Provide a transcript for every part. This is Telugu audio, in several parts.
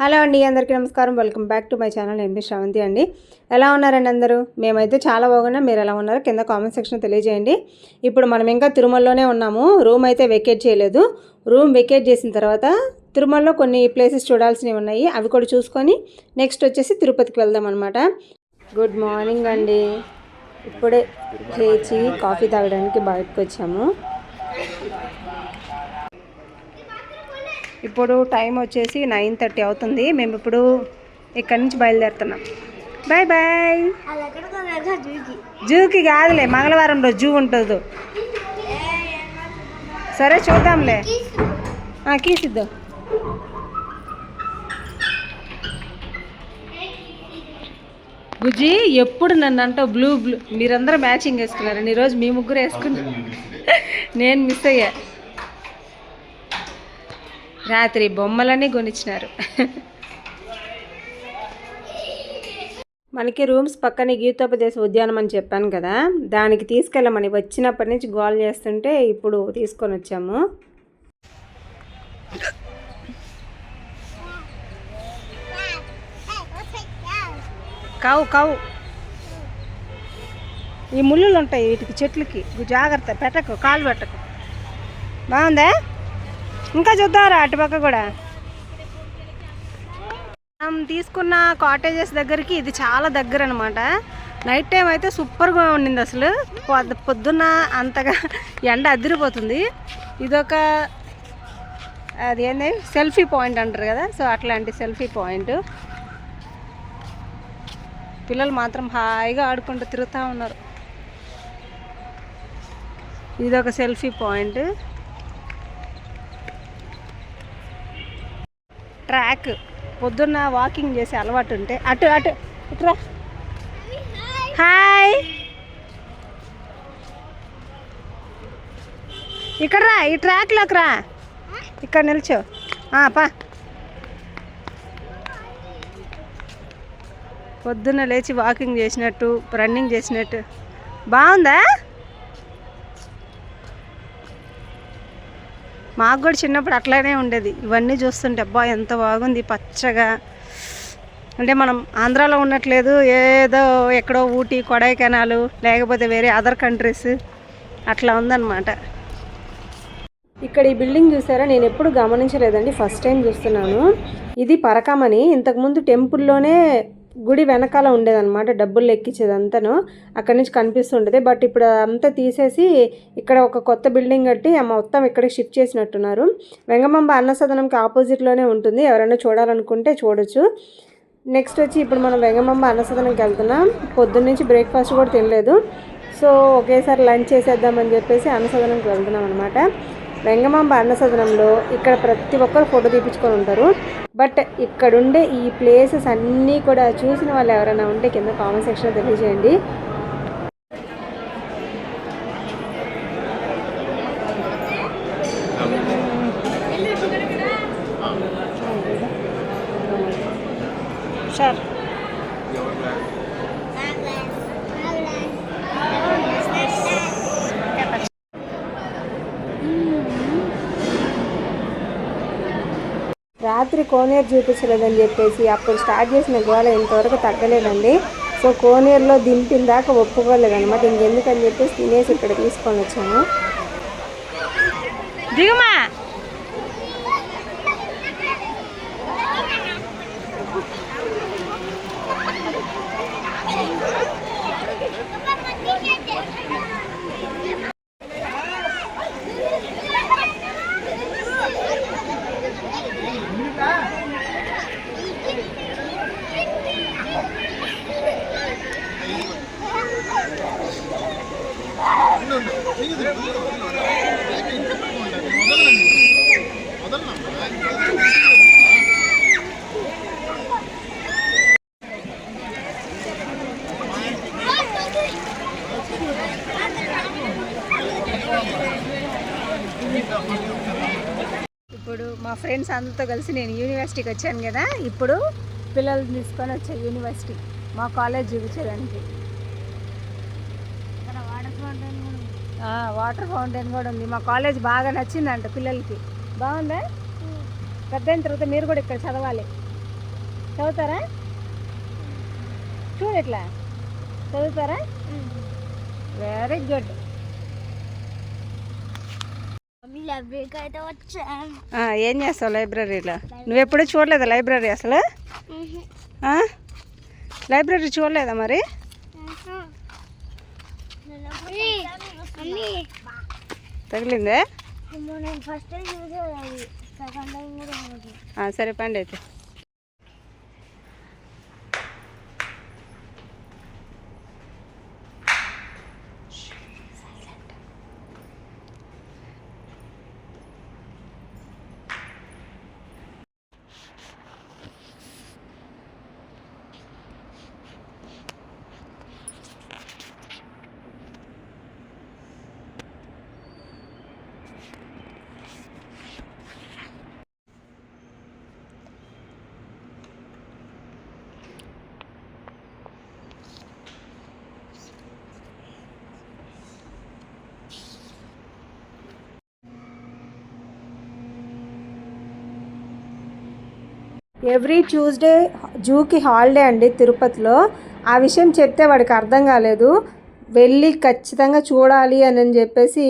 హలో అండి అందరికీ నమస్కారం. Welcome back to my channel. MP Sravanthi అండి. ఎలా ఉన్నారండి అందరూ? మేమైతే చాలా బాగున్నాం. మీరు ఎలా ఉన్నారో కింద కామెంట్ సెక్షన్ తెలియజేయండి. ఇప్పుడు మనం ఇంకా తిరుమలలోనే ఉన్నాము. రూమ్ అయితే వెకేట్ చేయలేదు. రూమ్ వెకేట్ చేసిన తర్వాత తిరుమలలో కొన్ని ప్లేసెస్ చూడాల్సినవి ఉన్నాయి. అవి కూడా చూసుకొని నెక్స్ట్ వచ్చేసి తిరుపతికి వెళ్దాం అనమాట గుడ్ మార్నింగ్ అండి. ఇప్పుడే లేచి కాఫీ తాగడానికి బయటకు వచ్చాము. ఇప్పుడు టైం వచ్చేసి నైన్ థర్టీ అవుతుంది. మేము ఇప్పుడు ఇక్కడి నుంచి బయలుదేరుతున్నాం. బాయ్ బాయ్ జూకి కాదులే మంగళవారం రోజు జూ ఉంటుంది. సరే చూద్దాంలే. కీసిద్దాం. బుజ్జి ఎప్పుడు నన్ను అంటావు బ్లూ బ్లూ? మీరందరూ మ్యాచింగ్ వేసుకున్నారండి. ఈరోజు మీ ముగ్గురు వేసుకున్నా నేను మిస్ అయ్యా. రాత్రి బొమ్మలన్నీ కొనిచ్చినారు. మనకి రూమ్స్ పక్కనే గీతోపదేశ ఉద్యానం అని చెప్పాను కదా దానికి తీసుకెళ్ళమని వచ్చినప్పటి నుంచి గోల్ చేస్తుంటే ఇప్పుడు తీసుకొని వచ్చాము. కావు కావు. ఈ ముళ్ళులు ఉంటాయి వీటికి చెట్లకి. జాగ్రత్త పెట్టకు కాలు పెట్టకు. బాగుందా? ఇంకా చూద్దారా అటుపక్క కూడా. మనం తీసుకున్న కాటేజెస్ దగ్గరికి ఇది చాలా దగ్గర అనమాట నైట్ టైం అయితే సూపర్గా ఉండింది అసలు. పొద్దు పొద్దున్న అంతగా ఎండ అదిరిపోతుంది. ఇదొక అది ఏంది? సెల్ఫీ పాయింట్ అంటారు కదా సో అట్లాంటి సెల్ఫీ పాయింట్ పిల్లలు మాత్రం హాయిగా ఆడుకుంటూ తిరుగుతూ ఉన్నారు. ఇదొక సెల్ఫీ పాయింట్ ట్రాక్. పొద్దున్న వాకింగ్ చేసే అలవాటు ఉంటే. అటు అటు ఇట్రా హాయ్. ఇక్కడ రా ఈ ట్రాక్లోకి రా. ఇక్కడ నిల్చో. ఆ, పా. పొద్దున్న లేచి వాకింగ్ చేసినట్టు రన్నింగ్ చేసినట్టు. బాగుందా? మాకు కూడా చిన్నప్పుడు అట్లానే ఉండేది. ఇవన్నీ చూస్తుంటే అబ్బా ఎంత బాగుంది పచ్చగా. అంటే మనం ఆంధ్రాలో ఉన్నట్లేదు ఏదో ఎక్కడో ఊటీ కొడైకెనాలు లేకపోతే వేరే అదర్ కంట్రీస్ అట్లా ఉందన్నమాట. ఇక్కడ ఈ బిల్డింగ్ చూసారా? నేను ఎప్పుడు గమనించలేదండి ఫస్ట్ టైం చూస్తున్నాను. ఇది పరకమని ఇంతకుముందు టెంపుల్లోనే గుడి వెనకాల ఉండేదన్నమాట డబ్బులు ఎక్కించేదంతాను అక్కడి నుంచి కనిపిస్తుండేది బట్ ఇప్పుడు అంతా తీసేసి ఇక్కడ ఒక కొత్త బిల్డింగ్ కట్టి ఆ మొత్తం ఇక్కడికి షిఫ్ట్ చేసినట్టున్నారు. వెంగమంబ అన్నసదనంకి ఆపోజిట్లోనే ఉంటుంది. ఎవరైనా చూడాలనుకుంటే చూడొచ్చు. నెక్స్ట్ వచ్చి ఇప్పుడు మనం వెంగమంబ అన్నసదనంకి వెళ్తున్నాం. పొద్దున్నుంచి బ్రేక్ఫాస్ట్ కూడా తినలేదు. సో ఒకేసారి లంచ్ చేసేద్దామని చెప్పేసి అన్నసదనంకి వెళ్తున్నాం అనమాట వెంగమాంబ అన్నసదనంలో ఇక్కడ ప్రతి ఒక్కరు ఫోటో తీపించుకొని ఉంటారు. బట్ ఇక్కడుండే ఈ ప్లేసెస్ అన్నీ కూడా చూసిన వాళ్ళు ఎవరైనా ఉంటే కింద కామెంట్ సెక్షన్లో తెలియజేయండి. సార్ రాత్రి కోనేరు చూపించలేదని చెప్పేసి అప్పుడు స్టార్ట్ చేసిన గోళ ఇంతవరకు తగ్గలేదండి. సో కోనేరులో దింపిన దాకా ఒప్పుకోలేదు అనమాట ఇంకెందుకని చెప్పేసి తినేసి ఇక్కడ తీసుకొని వచ్చాము దిగుమా ఇప్పుడు మా ఫ్రెండ్స్ అందరితో కలిసి నేను యూనివర్సిటీకి వచ్చాను కదా. ఇప్పుడు పిల్లలు తీసుకొని వచ్చా యూనివర్సిటీ మా కాలేజ్ చూపించడానికి. వాటర్ ఫౌంటైన్ కూడా ఉంది. మా కాలేజ్ బాగా నచ్చిందంట పిల్లలకి. బాగుందా? పెద్ద అయిన తర్వాత మీరు కూడా ఇక్కడ చదవాలి. చదువుతారా? చూడు ఇట్లా. చదువుతారా? వెరీ గుడ్ లైబ్రరీకి అయితే వచ్చాను ఏం చేస్తావు లైబ్రరీలో? నువ్వు ఎప్పుడూ చూడలేదా లైబ్రరీ అసలు? ఆ? లైబ్రరీ చూడలేదా మరి? మమ్మీ తగిలిందే? సరే పండి అయితే ఎవ్రీ ట్యూస్డే జూకి హాలిడే అండి తిరుపతిలో. ఆ విషయం చెప్తే వాడికి అర్థం కాలేదు. వెళ్ళి ఖచ్చితంగా చూడాలి అని అని చెప్పేసి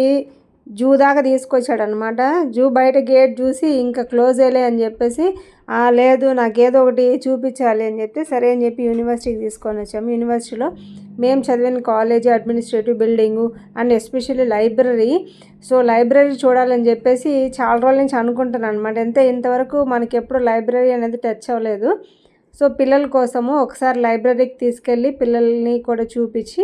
జూ దాకా తీసుకొచ్చాడు అనమాట జూ బయట గేట్ చూసి ఇంకా క్లోజ్ అయ్యలే అని చెప్పేసి లేదు నాకు ఏదో ఒకటి చూపించాలి అని చెప్తే సరే అని చెప్పి యూనివర్సిటీకి తీసుకొని వచ్చాము. యూనివర్సిటీలో మేము చదివిన college administrative building and especially library. So library చూడాలని చెప్పేసి చాలా రోజుల నుంచి అనుకుంటున్నాను అనమాట అంతే ఇంతవరకు మనకి ఎప్పుడు లైబ్రరీ అనేది టచ్ అవ్వలేదు. సో పిల్లల కోసము ఒకసారి లైబ్రరీకి తీసుకెళ్ళి పిల్లల్ని కూడా చూపించి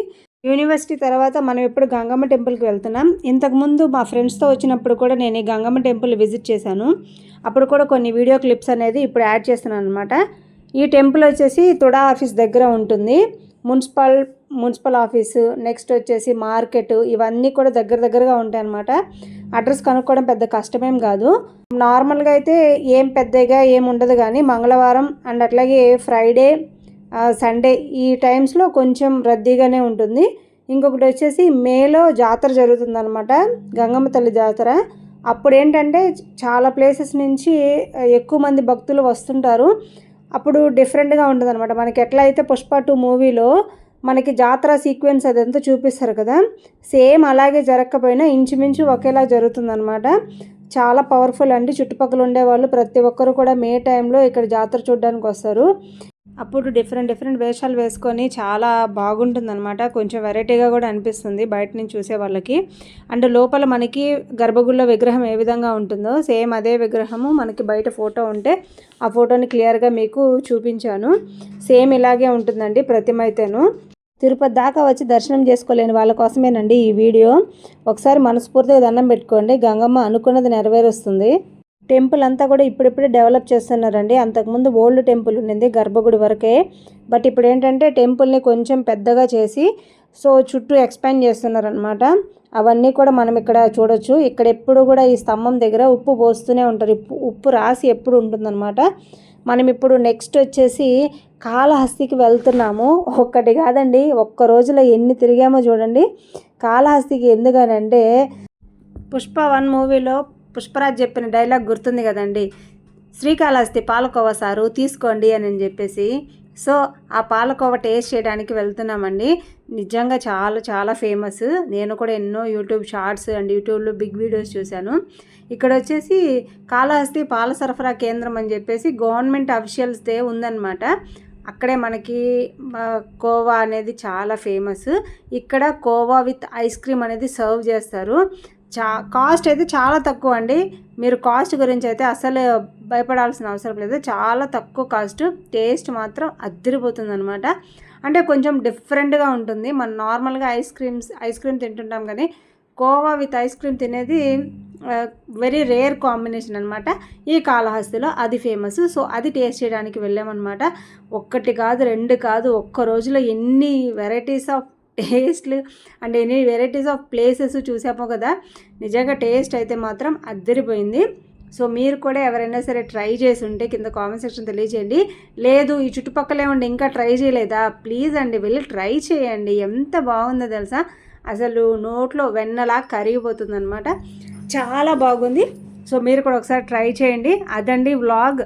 యూనివర్సిటీ తర్వాత మనం ఎప్పుడు గంగమ్మ టెంపుల్కి వెళ్తున్నాం. ఇంతకుముందు మా ఫ్రెండ్స్తో వచ్చినప్పుడు కూడా నేను ఈ గంగమ్మ టెంపుల్ విజిట్ చేశాను. అప్పుడు కూడా కొన్ని వీడియో క్లిప్స్ అనేది ఇప్పుడు యాడ్ చేస్తున్నాను అనమాట ఈ టెంపుల్ వచ్చేసి తుడా ఆఫీస్ దగ్గర ఉంటుంది. మున్సిపల్ మున్సిపల్ ఆఫీసు నెక్స్ట్ వచ్చేసి మార్కెట్ ఇవన్నీ కూడా దగ్గర దగ్గరగా ఉంటాయి అన్నమాట అడ్రస్ కనుక్కోవడం పెద్ద కష్టమేం కాదు. నార్మల్గా అయితే ఏం పెద్దగా ఏం ఉండదు కానీ మంగళవారం అండ్ అట్లాగే ఫ్రైడే సండే ఈ టైమ్స్లో కొంచెం రద్దీగానే ఉంటుంది. ఇంకొకటి వచ్చేసి మేలో జాతర జరుగుతుందన్నమాట గంగమ్మ తల్లి జాతర. అప్పుడు ఏంటంటే చాలా ప్లేసెస్ నుంచి ఎక్కువ మంది భక్తులు వస్తుంటారు. అప్పుడు డిఫరెంట్గా ఉంటుంది అనమాట మనకి ఎట్లా అయితే పుష్ప టూ మూవీలో మనకి జాతర సీక్వెన్స్ అదంతా చూపిస్తారు కదా. సేమ్ అలాగే జరగకపోయినా ఇంచుమించు ఒకేలా జరుగుతుందన్నమాట. చాలా పవర్ఫుల్ అండి. చుట్టుపక్కల ఉండేవాళ్ళు ప్రతి ఒక్కరు కూడా మే టైంలో ఇక్కడ జాతర చూడడానికి వస్తారు. అప్పుడు డిఫరెంట్ డిఫరెంట్ వేషాలు వేసుకొని చాలా బాగుంటుందన్నమాట. కొంచెం వెరైటీగా కూడా అనిపిస్తుంది బయట నుంచి చూసే వాళ్ళకి. అండ్ లోపల మనకి గర్భగుడిలో విగ్రహం ఏ విధంగా ఉంటుందో సేమ్ అదే విగ్రహము. మనకి బయట ఫోటో ఉంటే ఆ ఫోటోని క్లియర్గా మీకు చూపించాను. సేమ్ ఇలాగే ఉంటుందండి ప్రతిమైతేను తిరుపతి దాకా వచ్చి దర్శనం చేసుకోలేని వాళ్ళ కోసమేనండి ఈ వీడియో. ఒకసారి మనస్ఫూర్తిగా దండం పెట్టుకోండి. గంగమ్మ అనుకున్నది నెరవేరుస్తుంది. టెంపుల్ అంతా కూడా ఇప్పుడిప్పుడే డెవలప్ చేస్తున్నారండి. అంతకుముందు ఓల్డ్ టెంపుల్ ఉండింది గర్భగుడి వరకే. బట్ ఇప్పుడు ఏంటంటే టెంపుల్ని కొంచెం పెద్దగా చేసి సో చుట్టూ ఎక్స్పాండ్ చేస్తున్నారనమాట అవన్నీ కూడా మనం ఇక్కడ చూడొచ్చు. ఇక్కడ ఎప్పుడు కూడా ఈ స్తంభం దగ్గర ఉప్పు పోస్తూనే ఉంటారు. ఉప్పు ఉప్పు రాసి ఎప్పుడు ఉంటుందన్నమాట. మనం ఇప్పుడు నెక్స్ట్ వచ్చేసి కాళహస్తికి వెళ్తున్నాము. ఒక్కటి కాదండి ఒక్క రోజులో ఎన్ని తిరిగామో చూడండి. కాళహస్తికి ఎందుకనంటే పుష్ప వన్ మూవీలో పుష్పరాజ్ చెప్పిన డైలాగ్ గుర్తుంది కదండి. శ్రీకాళహస్తి పాలకోవ సారు తీసుకోండి అని చెప్పేసి సో ఆ పాలకోవ టేస్ట్ చేయడానికి వెళ్తున్నామండి. నిజంగా చాలా చాలా ఫేమస్. నేను కూడా ఎన్నో యూట్యూబ్ షార్ట్స్ అండ్ యూట్యూబ్లో బిగ్ వీడియోస్ చూశాను. ఇక్కడ వచ్చేసి కాళహస్తి పాల సరఫరా కేంద్రం అని చెప్పేసి గవర్నమెంట్ అఫీషియల్స్దే ఉందన్నమాట. అక్కడే మనకి కోవా అనేది చాలా ఫేమస్. ఇక్కడ కోవా విత్ ఐస్ క్రీమ్ అనేది సర్వ్ చేస్తారు. చా కాస్ట్ అయితే చాలా తక్కువ అండి. మీరు కాస్ట్ గురించి అయితే అసలు భయపడాల్సిన అవసరం లేదు. చాలా తక్కువ కాస్ట్ టేస్ట్ మాత్రం అద్దరిపోతుంది అనమాట అంటే కొంచెం డిఫరెంట్గా ఉంటుంది. మనం నార్మల్గా ఐస్ క్రీమ్స్ ఐస్ క్రీమ్ తింటుంటాం కానీ కోవా విత్ ఐస్ క్రీమ్ తినేది వెరీ రేర్ కాంబినేషన్ అనమాట ఈ కాళహస్తిలో అది ఫేమస్ సో అది టేస్ట్ చేయడానికి వెళ్ళామన్నమాట. ఒక్కటి కాదు రెండు కాదు ఒక్క రోజులో ఎన్ని వెరైటీస్ ఆఫ్ టేస్ట్లు అండ్ ఎన్ని వెరైటీస్ ఆఫ్ ప్లేసెస్ చూసాము కదా నిజంగా టేస్ట్ అయితే మాత్రం అద్దరిపోయింది. సో మీరు కూడా ఎవరైనా సరే ట్రై చేసి ఉంటే కింద కామెంట్ సెక్షన్ తెలియజేయండి. లేదు ఈ చుట్టుపక్కలే ఉండి ఇంకా ట్రై చేయలేదా? ప్లీజ్ అండి వెళ్ళి ట్రై చేయండి. ఎంత బాగుందో తెలుసా? అసలు నోట్లో వెన్నలా కరిగిపోతుంది అనమాట చాలా బాగుంది. సో మీరు కూడా ఒకసారి ట్రై చేయండి. అదండి వ్లాగ్.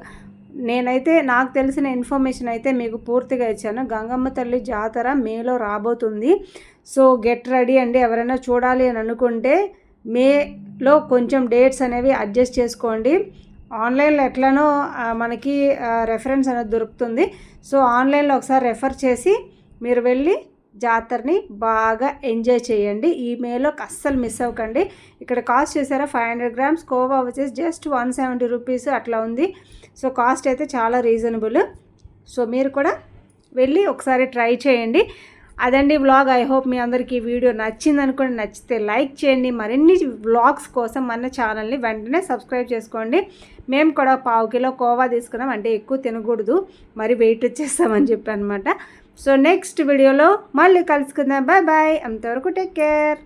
నేనైతే నాకు తెలిసిన ఇన్ఫర్మేషన్ అయితే మీకు పూర్తిగా ఇచ్చాను. గంగమ్మ తల్లి జాతర మేలో రాబోతుంది. సో గెట్ రెడీ అండి. ఎవరైనా చూడాలి అని అనుకుంటే మేలో కొంచెం డేట్స్ అనేవి అడ్జస్ట్ చేసుకోండి. ఆన్లైన్లో ఎట్లనో మనకి రెఫరెన్స్ అనేది దొరుకుతుంది. సో ఆన్లైన్లో ఒకసారి రెఫర్ చేసి మీరు వెళ్ళి జాతరని బాగా ఎంజాయ్ చేయండి. ఈ మేలో అస్సలు మిస్ అవ్వకండి. ఇక్కడ కాస్ట్ చేశారా ఫైవ్ హండ్రెడ్ గ్రామ్స్ కోవా వచ్చేసి జస్ట్ వన్ సెవెంటీ రూపీస్ అట్లా ఉంది. సో కాస్ట్ అయితే చాలా రీజనబుల్. సో మీరు కూడా వెళ్ళి ఒకసారి ట్రై చేయండి. అదండి వ్లాగ్. ఐ హోప్ మీ అందరికీ ఈ వీడియో నచ్చింది అనుకోండి. నచ్చితే లైక్ చేయండి. మరిన్ని వ్లాగ్స్ కోసం మన ఛానల్ని వెంటనే సబ్స్క్రైబ్ చేసుకోండి. మేము కూడా పావు కిలో కోవా తీసుకున్నాం. అంటే ఎక్కువ తినకూడదు. మరి వెయిట్ వచ్చేస్తామని చెప్పి అనమాట సో నెక్స్ట్ వీడియోలో మళ్ళీ కలుసుకుందాం. Bye bye. అంతవరకు టేక్ కేర్.